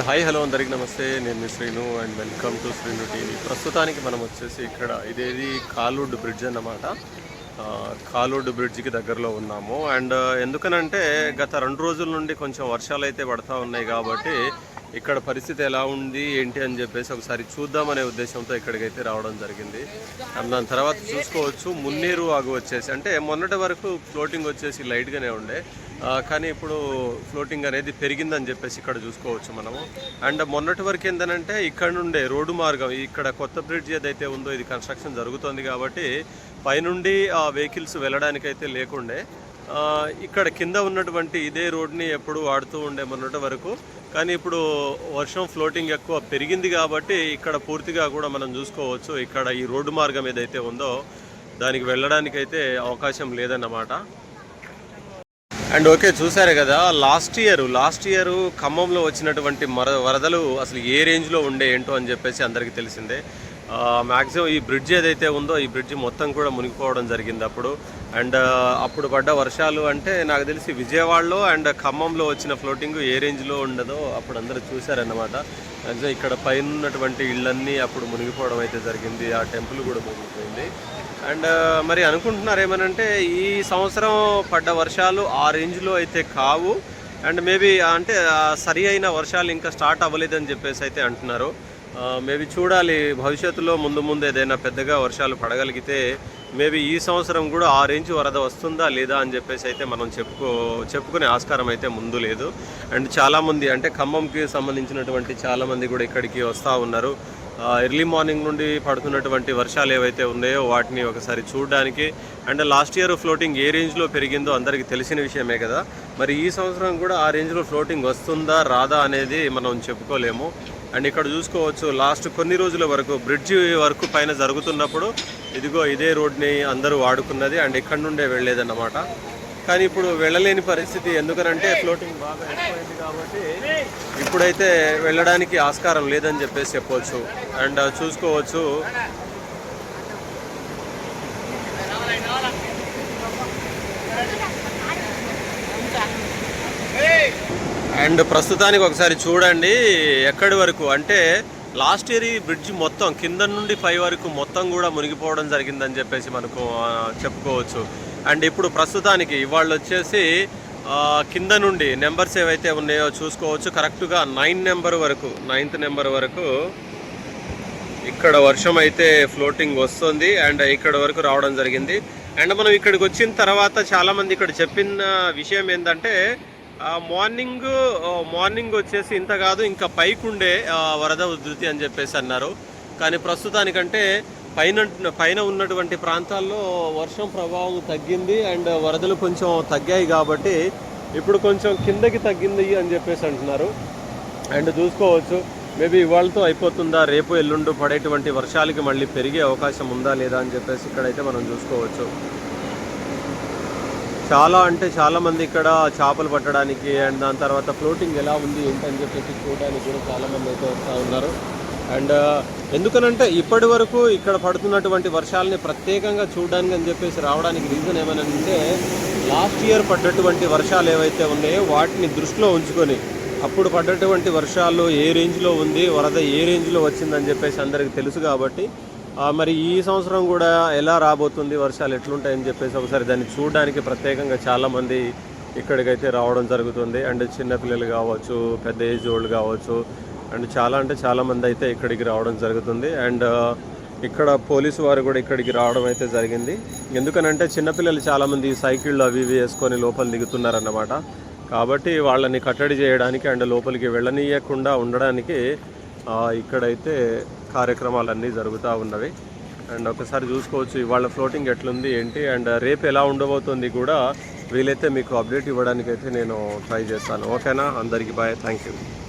Hi hello అందరికి నమస్తే. నేను మీ Srinu and welcome to Srinu TV. ప్రస్తుతానికి మనం వచ్చేసి ఇక్కడ ఇదేది కాలుడ్ బ్రిడ్జ్ అన్నమాట. ఆ, కాలుడ్ బ్రిడ్జ్కి దగ్గరలో ఉన్నాము. అండ్ ఎందుకనంటే గత రెండు రోజుల నుండి కొంచెం వర్షాలు అయితే పడతా ఉన్నాయి కాబట్టి ఇక్కడ పరిస్థితి ఎలా ఉంది ఏంటి అని చెప్పేసి ఒకసారి చూద్దామనే ఉద్దేశంతో ఇక్కడికైతే రావడం జరిగింది. అండ్ దాని తర్వాత చూసుకోవచ్చు. మున్నీరు వాగు వచ్చేసి అంటే మొన్నటి వరకు ఫ్లోటింగ్ వచ్చేసి లైట్గానే ఉండే. కానీ ఇప్పుడు ఫ్లోటింగ్ అనేది పెరిగిందని చెప్పేసి ఇక్కడ చూసుకోవచ్చు మనము. అండ్ మొన్నటి వరకు ఏంటంటే ఇక్కడ నుండే రోడ్డు మార్గం ఇక్కడ కొత్త బ్రిడ్జ్ ఏదైతే ఉందో ఇది కన్స్ట్రక్షన్ జరుగుతోంది కాబట్టి పైనుండి ఆ వెహికల్స్ వెళ్ళడానికైతే లేకుండే. ఇక్కడ కింద ఉన్నటువంటి ఇదే రోడ్ని ఎప్పుడు వాడుతూ ఉండే మొన్నటి వరకు. కానీ ఇప్పుడు వర్షం ఫ్లోటింగ్ ఎక్కువ పెరిగింది కాబట్టి ఇక్కడ పూర్తిగా కూడా మనం చూసుకోవచ్చు ఇక్కడ ఈ రోడ్డు మార్గం ఏదైతే ఉందో దానికి వెళ్ళడానికైతే అవకాశం లేదన్నమాట. అండ్ ఓకే చూసారు కదా లాస్ట్ ఇయర్ లాస్ట్ ఇయర్ ఖమ్మంలో వచ్చినటువంటి మర వరదలు అసలు ఏ రేంజ్లో ఉండే ఏంటో అని చెప్పేసి అందరికీ తెలిసిందే. మ్యాక్సిమం ఈ బ్రిడ్జ్ ఏదైతే ఉందో ఈ బ్రిడ్జ్ మొత్తం కూడా మునిగిపోవడం జరిగింది అప్పుడు అండ్ అప్పుడు పడ్డ వర్షాలు అంటే నాకు తెలిసి విజయవాడలో అండ్ ఖమ్మంలో వచ్చిన ఫ్లోటింగ్ ఏ రేంజ్లో ఉండదో అప్పుడు అందరూ చూశారన్నమాట. మ్యాక్సిమం ఇక్కడ పైన ఉన్నటువంటి ఇళ్ళన్నీ అప్పుడు మునిగిపోవడం అయితే జరిగింది. ఆ టెంపుల్ కూడా మునిగిపోయింది. అండ్ మరి అనుకుంటున్నారు ఏమనంటే ఈ సంవత్సరం పడ్డ వర్షాలు ఆ రేంజ్లో అయితే కావు. అండ్ మేబీ అంటే సరి అయిన వర్షాలు ఇంకా స్టార్ట్ అవ్వలేదని చెప్పేసి అయితే అంటున్నారు. మేబీ చూడాలి. భవిష్యత్తులో ముందు ముందు ఏదైనా పెద్దగా వర్షాలు పడగలిగితే మేబీ ఈ సంవత్సరం కూడా ఆ రేంజ్ వరద వస్తుందా లేదా అని చెప్పేసి అయితే మనం చెప్పుకో చెప్పుకునే ఆస్కారం అయితే ముందు లేదు. అండ్ చాలామంది అంటే ఖమ్మంకి సంబంధించినటువంటి చాలామంది కూడా ఇక్కడికి వస్తూ ఉన్నారు. ఎర్లీ మార్నింగ్ నుండి పడుతున్నటువంటి వర్షాలు ఏవైతే ఉన్నాయో వాటిని ఒకసారి చూడడానికి అండ్ లాస్ట్ ఇయర్ ఫ్లోటింగ్ ఏ రేంజ్లో పెరిగిందో అందరికీ తెలిసిన విషయమే కదా. మరి ఈ సంవత్సరం కూడా ఆ రేంజ్లో ఫ్లోటింగ్ వస్తుందా రాదా అనేది మనం చెప్పుకోలేము. అండ్ ఇక్కడ చూసుకోవచ్చు లాస్ట్ కొన్ని రోజుల వరకు బ్రిడ్జి వరకు పైన జరుగుతున్నప్పుడు ఇదిగో ఇదే రోడ్ని అందరూ వాడుకున్నది అండ్ ఇక్కడ నుండే వెళ్ళేదన్నమాట. కానీ ఇప్పుడు వెళ్ళలేని పరిస్థితి ఎందుకనంటే ఫ్లోటింగ్ బాగా ఎక్కువైంది కాబట్టి ఇప్పుడైతే వెళ్ళడానికి ఆస్కారం లేదని చెప్పేసి చెప్పవచ్చు అండ్ చూసుకోవచ్చు అండ్ ప్రస్తుతానికి ఒకసారి చూడండి ఎక్కడి వరకు అంటే లాస్ట్ ఇయర్ ఈ బ్రిడ్జ్ మొత్తం కింద నుండి పై వరకు మొత్తం కూడా మునిగిపోవడం జరిగిందని చెప్పేసి మనకు చెప్పుకోవచ్చు. అండ్ ఇప్పుడు ప్రస్తుతానికి ఇవాళ వచ్చేసి కింద నుండి నెంబర్స్ ఏవైతే ఉన్నాయో చూసుకోవచ్చు. కరెక్ట్గా నైన్ నెంబర్ వరకు నైన్త్ నెంబర్ వరకు ఇక్కడ వర్షం అయితే ఫ్లోటింగ్ వస్తుంది అండ్ ఇక్కడ వరకు రావడం జరిగింది. అండ్ మనం ఇక్కడికి వచ్చిన తర్వాత చాలామంది ఇక్కడ చెప్పిన విషయం ఏంటంటే మార్నింగ్ మార్నింగ్ వచ్చేసి ఇంత కాదు ఇంకా పైకి ఉండే వరద ఉధృతి అని చెప్పేసి అన్నారు. కానీ ప్రస్తుతానికంటే పైన పైన ఉన్నటువంటి ప్రాంతాల్లో వర్షం ప్రభావం తగ్గింది అండ్ వరదలు కొంచెం తగ్గాయి కాబట్టి ఇప్పుడు కొంచెం కిందకి తగ్గింది అని చెప్పేసి అంటున్నారు. అండ్ చూసుకోవచ్చు మేబీ ఇవాళతో అయిపోతుందా రేపు ఎల్లుండు పడేటువంటి వర్షాలకి మళ్ళీ పెరిగే అవకాశం ఉందా లేదా అని చెప్పేసి ఇక్కడైతే మనం చూసుకోవచ్చు. చాలా అంటే చాలామంది ఇక్కడ చేపలు పట్టడానికి అండ్ దాని తర్వాత ఫ్లోటింగ్ ఎలా ఉంది ఏంటని చెప్పేసి చూడడానికి కూడా చాలామంది అయితే వస్తూ ఉన్నారు. అండ్ uh, ఎందుకనంటే ఇప్పటి వరకు ఇక్కడ పడుతున్నటువంటి వర్షాలని ప్రత్యేకంగా చూడడానికి అని చెప్పేసి రావడానికి రీజన్ ఏమైనా అంటే లాస్ట్ ఇయర్ పడ్డటువంటి వర్షాలు ఏవైతే ఉన్నాయో వాటిని దృష్టిలో ఉంచుకొని అప్పుడు పడ్డటువంటి వర్షాలు ఏ రేంజ్లో ఉంది వరద ఏ రేంజ్లో వచ్చిందని చెప్పేసి అందరికీ తెలుసు కాబట్టి మరి ఈ సంవత్సరం కూడా ఎలా రాబోతుంది? వర్షాలు ఎట్లుంటాయని చెప్పేసి ఒకసారి దాన్ని చూడడానికి ప్రత్యేకంగా చాలామంది ఇక్కడికైతే రావడం జరుగుతుంది. అండ్ చిన్నపిల్లలు కావచ్చు పెద్ద ఏజ్ ఓల్డ్ కావచ్చు అండ్ చాలా అంటే చాలామంది అయితే ఇక్కడికి రావడం జరుగుతుంది. అండ్ ఇక్కడ పోలీసు వారు కూడా ఇక్కడికి రావడం అయితే జరిగింది. ఎందుకనంటే చిన్నపిల్లలు చాలామంది సైకిళ్ళు అవి ఇవి వేసుకొని లోపల దిగుతున్నారన్నమాట. కాబట్టి వాళ్ళని కట్టడి చేయడానికి అండ్ లోపలికి వెళ్ళనీయకుండా ఉండడానికి ఇక్కడైతే కార్యక్రమాలన్నీ జరుగుతూ ఉన్నవి. అండ్ ఒకసారి చూసుకోవచ్చు ఇవాళ ఫ్లోటింగ్ ఎట్లుంది ఏంటి? అండ్ రేపు ఎలా ఉండబోతుంది కూడా వీలైతే మీకు అప్డేట్ ఇవ్వడానికైతే నేను ట్రై చేస్తాను. ఓకేనా? అందరికీ బాయ్. Thank you